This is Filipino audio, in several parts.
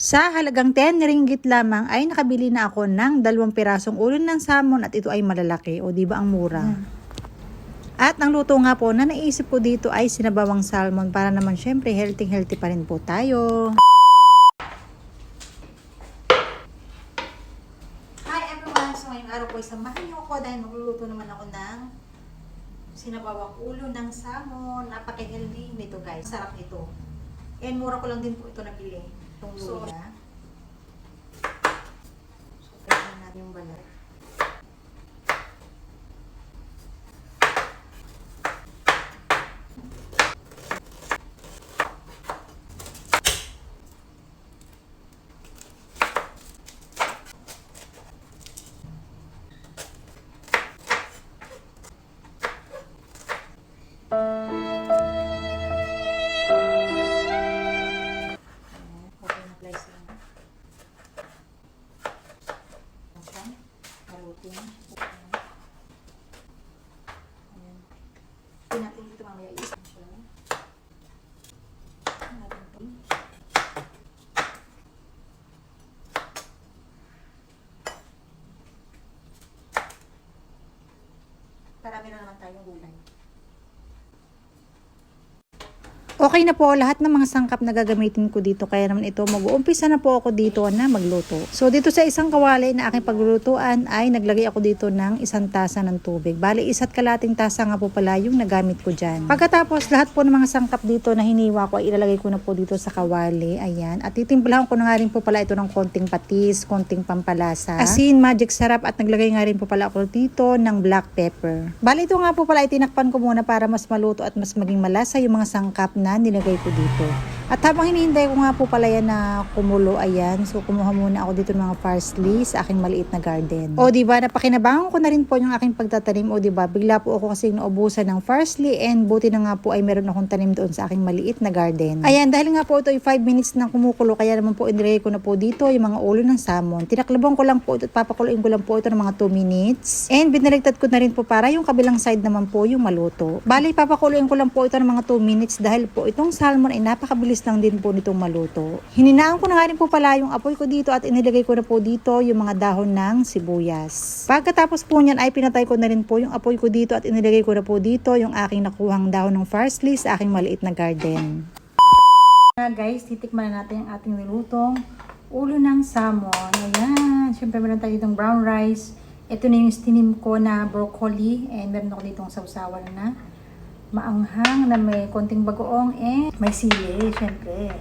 Sa halagang 10 ringgit lamang ay nakabili na ako ng dalawang pirasong ulo ng salmon at ito ay malalaki. O di ba ang mura? At ang luto nga po na naisip ko dito ay sinabawang salmon para naman syempre healthy healthy pa rin po tayo. Hi everyone! So ngayong araw po ay samahan niyo ako dahil magluluto naman ako ng sinabawang ulo ng salmon. Napaka-healthy nito guys. Sarap nito. And mura ko lang din po ito nabili. Itong So, luya. So, kailangan natin yung balat. Maluto na. Ayan. Hindi natin dito mamaya isa siya. Natin to. Marami na naman tayong gulay. Okay na po lahat ng mga sangkap na gagamitin ko dito kaya naman ito mag-uumpisa na po ako dito na magluto. So dito sa isang kawali na aking paglulutuan ay naglagay ako dito ng isang tasa ng tubig. Bali isa't kalating tasa nga po pala yung nagamit ko dyan. Pagkatapos lahat po ng mga sangkap dito na hiniwa ko ay ilalagay ko na po dito sa kawali. Ayan. At titimplahan ko na nga rin po pala ito ng konting patis, konting pampalasa. Asin, magic sarap at naglagay nga rin po pala ako dito ng black pepper. Bali ito nga po pala itinakpan ko muna para mas maluto at mas maging malasa yung mga sangkap na nilagay ko dito. At habang hinihintay ko nga po pala yan na kumulo, ayan. So, kumuha muna ako dito ng mga parsley sa aking maliit na garden. O, di ba, napakinabangan ko na rin po yung aking pagtatanim. O, di ba, bigla po ako kasi naubusan ng parsley and buti na nga po ay meron akong tanim doon sa aking maliit na garden. Ayan, dahil nga po ito ay 5 minutes na kumukulo, kaya naman po inilagay ko na po dito yung mga ulo ng salmon. Tinaklabang ko lang po ito at papakuluin ko lang po ito ng mga 2 minutes. And binaligtad ko na rin po para yung kabilang side naman po yung maluto. Bali, papakuluin ko lang po ito ng mga 2 minutes dahil po itong salmon ay napakabilis lang din po nitong maluto. Hininaan ko na nga rin po pala yung apoy ko dito at inilagay ko na po dito yung mga dahon ng sibuyas. Pagkatapos po niyan ay pinatay ko na rin po yung apoy ko dito at inilagay ko na po dito yung aking nakuhang dahon ng parsley sa aking maliit na garden. Na guys, titikman na natin ang ating nilutong ulo ng salmon. Ayan, syempre meron tayo ditong brown rice. Ito na yung stinim ko na broccoli and meron ako ditong sausawan na maanghang na may konting bagoong and may sili, syempre.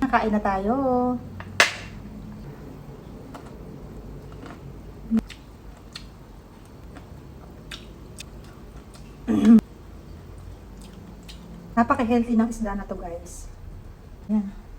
Nakain na tayo. Napaka-healthy ng isda na to guys. Yan.